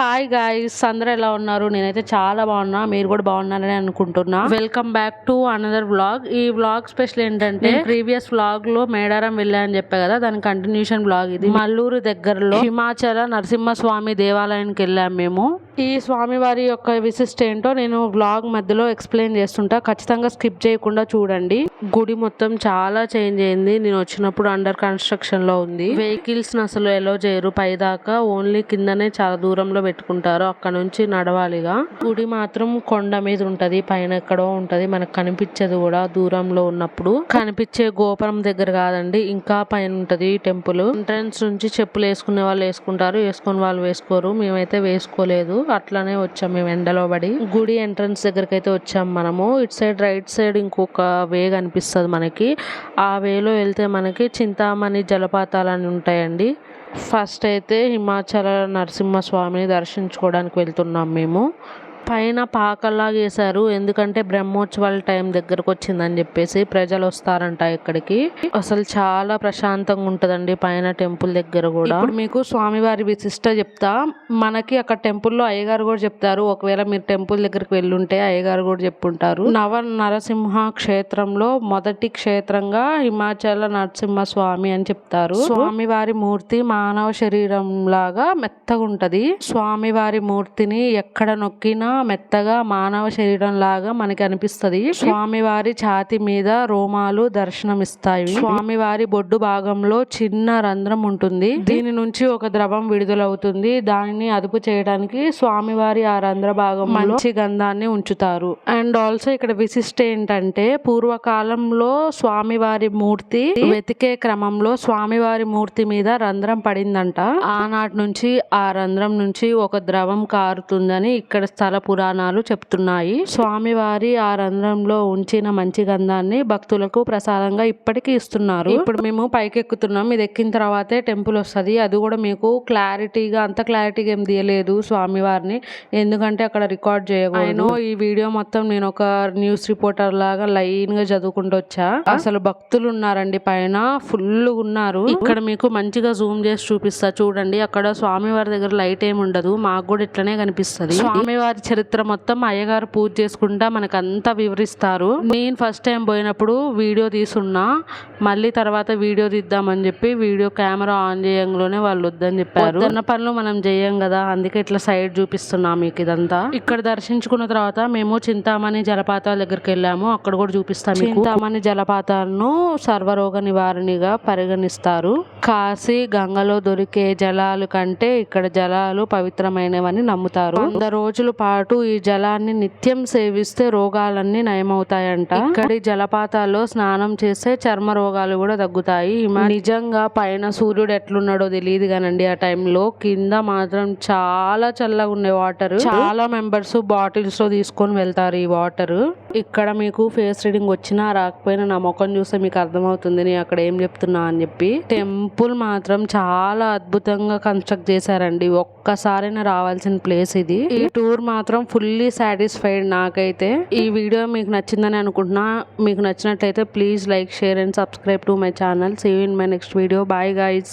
Hi guys అందరూ ఎలా ఉన్నారు? నేనైతే చాలా బాగున్నా. మీరు కూడా బాగున్నారని అనుకుంటున్నా. Welcome back to another vlog ఈ వ్లాగ్ స్పెషల్ ఏంటంటే ప్రీవియస్ వ్లాగ్లో మేడారం వెళ్ళా అని చెప్పా కదా దాని కంటిన్యూషన్ వ్లాగ్ ఇది. మల్లూరు దగ్గరలో హిమాచల నరసింహస్వామి దేవాలయానికి వెళ్ళాం మేము. ఈ స్వామివారి యొక్క విశిష్ట ఏంటో నేను వ్లాగ్ మధ్యలో ఎక్స్ప్లెయిన్ చేస్తుంటా. ఖచ్చితంగా స్కిప్ చేయకుండా చూడండి. గుడి మొత్తం చాలా చేంజ్ అయింది. నేను వచ్చినప్పుడు అండర్ కన్స్ట్రక్షన్లో ఉంది. వెహికల్స్ అసలు ఎలో చేయరు. పైదాకా ఓన్లీ కిందనే చాలా దూరంలో పెట్టుకుంటారు. అక్కడ నుంచి నడవాలిగా. గుడి మాత్రం కొండ మీద ఉంటది. పైన ఎక్కడో ఉంటది. మనకు కనిపించదు కూడా దూరంలో ఉన్నప్పుడు. కనిపించే గోపురం దగ్గర కాదండి. ఇంకా పైన ఉంటది టెంపుల్ ఎంట్రన్స్ నుంచి చెప్పులు వేసుకునే వాళ్ళు వేసుకుంటారు. వేసుకుని వాళ్ళు వేసుకోరు. మేమైతే వేసుకోలేదు. అట్లానే వచ్చాం మేము ఎండలో పడి. గుడి ఎంట్రన్స్ దగ్గరికి అయితే వచ్చాం మనము. ఇటు సైడ్ రైట్ సైడ్ ఇంకొక వే కనిపిస్తుంది మనకి. ఆ వేలో వెళ్తే మనకి చింతామణి జలపాతాలు అని ఉంటాయండి. ఫస్ట్ అయితే హిమాచల నరసింహస్వామిని దర్శించుకోవడానికి వెళ్తున్నాం మేము. పైన పాకల్లాగా వేశారు. ఎందుకంటే బ్రహ్మోత్సవాల టైం దగ్గరకు వచ్చిందని చెప్పేసి ప్రజలు వస్తారంట ఇక్కడికి. అసలు చాలా ప్రశాంతంగా ఉంటుందండి పైన టెంపుల్ దగ్గర కూడా. ఇప్పుడు మీకు స్వామివారి విశిష్ట చెప్తా. మనకి అక్కడ టెంపుల్లో అయ్యగారు కూడా చెప్తారు. ఒకవేళ మీరు టెంపుల్ దగ్గరికి వెళ్ళుంటే అయ్యగారు కూడా చెప్పుంటారు. నవ నరసింహ క్షేత్రంలో మొదటి క్షేత్రంగా హిమాచల నరసింహ స్వామి అని చెప్తారు. స్వామివారి మూర్తి మానవ శరీరం లాగా మెత్తగా ఉంటది స్వామివారి మూర్తిని ఎక్కడ నొక్కినా మెత్తగా మానవ శరీరం లాగా మనకి అనిపిస్తది స్వామివారి ఛాతి మీద రోమాలు దర్శనమిస్తాయి. స్వామివారి బొడ్డు భాగంలో చిన్న రంధ్రం ఉంటుంది. దీని నుంచి ఒక ద్రవం విడుదలవుతుంది. దానిని అదుపు చేయడానికి స్వామివారి ఆ రంధ్ర భాగంలో మంచి గంధాన్ని ఉంచుతారు. అండ్ ఆల్సో ఇక్కడ విశిష్ట ఏంటంటే పూర్వకాలంలో స్వామివారి మూర్తి వెతికే క్రమంలో స్వామివారి మూర్తి మీద రంధ్రం పడిందంట. ఆనాటి నుంచి ఆ రంధ్రం నుంచి ఒక ద్రవం కారుతుందని ఇక్కడ స్థల పురాణాలు చెప్తున్నాయి. స్వామివారి ఆ రంధ్రంలో ఉంచిన మంచి గంధాన్ని భక్తులకు ప్రసాదంగా ఇప్పటికీ ఇస్తున్నారు. ఇప్పుడు మేము పైకి ఎక్కుతున్నాం ఇది ఎక్కిన తర్వాతే టెంపుల్ వస్తది. అది కూడా మీకు క్లారిటీగా అంత క్లారిటీగా ఏం తీయలేదు స్వామివారిని. ఎందుకంటే అక్కడ రికార్డ్ చేయకూడదు. ఈ వీడియో మొత్తం నేను ఒక న్యూస్ రిపోర్టర్ లాగా లైన్గా చదువుకుంటూ వచ్చా. అసలు భక్తులు ఉన్నారండి పైన. ఫుల్ ఉన్నారు. ఇక్కడ మీకు మంచిగా జూమ్ చేసి చూపిస్తా. చూడండి అక్కడ స్వామివారి దగ్గర లైట్ ఏమి ఉండదు. మాకు కూడా ఇట్లనే కనిపిస్తది. స్వామివారి చరిత్ర మొత్తం అయ్యగారు పూజ చేసుకుంటా మనకంతా వివరిస్తారు. నేను ఫస్ట్ టైం పోయినప్పుడు వీడియో తీసున్నా మళ్ళీ తర్వాత వీడియో తీద్దామని చెప్పి వీడియో కెమెరా ఆన్ చేయంలోనే వాళ్ళు వద్దని చెప్పారు. చిన్న పనులు మనం చేయం కదా అందుకే ఇట్లా సైడ్ చూపిస్తున్నా మీకు ఇదంతా. ఇక్కడ దర్శించుకున్న తర్వాత మేము చింతామణి జలపాతాల దగ్గరికి వెళ్ళాము అక్కడ కూడా చూపిస్తాం చింతామణి జలపాతాలను సర్వరోగ నివారణగా పరిగణిస్తారు. కాశీ గంగలో దొరికే జలాలు కంటే ఇక్కడ జలాలు పవిత్రమైనవని నమ్ముతారు. వంద రోజులు పాటు ఈ జలాన్ని నిత్యం సేవిస్తే రోగాలన్నీ నయమవుతాయంట. ఇక్కడి జలపాతాల్లో స్నానం చేస్తే చర్మ రోగాలు కూడా తగ్గుతాయి. నిజంగా పైన సూర్యుడు ఎట్లున్నాడో తెలియదు కానండి. ఆ టైంలో కింద మాత్రం చాలా చల్లగా ఉన్నాయి వాటర్. చాలా మెంబర్స్ బాటిల్స్లో తీసుకొని వెళ్తారు ఈ వాటర్. ఇక్కడ మీకు ఫేస్ రీడింగ్ వచ్చినా రాకపోయినా నా ముఖం చూస్తే మీకు అర్థమవుతుంది. నేను అక్కడ ఏం చెప్తున్నా అని చెప్పి. టెంపుల్ మాత్రం చాలా అద్భుతంగా కన్స్ట్రక్ట్ చేశారండి. ఒక్కసారైనా రావాల్సిన ప్లేస్ ఇది. ఈ టూర్ మాత్రం మాత్రం ఫుల్లీ సాటిస్ఫైడ్ నాకైతే. ఈ వీడియో మీకు నచ్చిందని అనుకుంటున్నా. మీకు నచ్చినట్లయితే please like share and subscribe to my channel see in my next video bye guys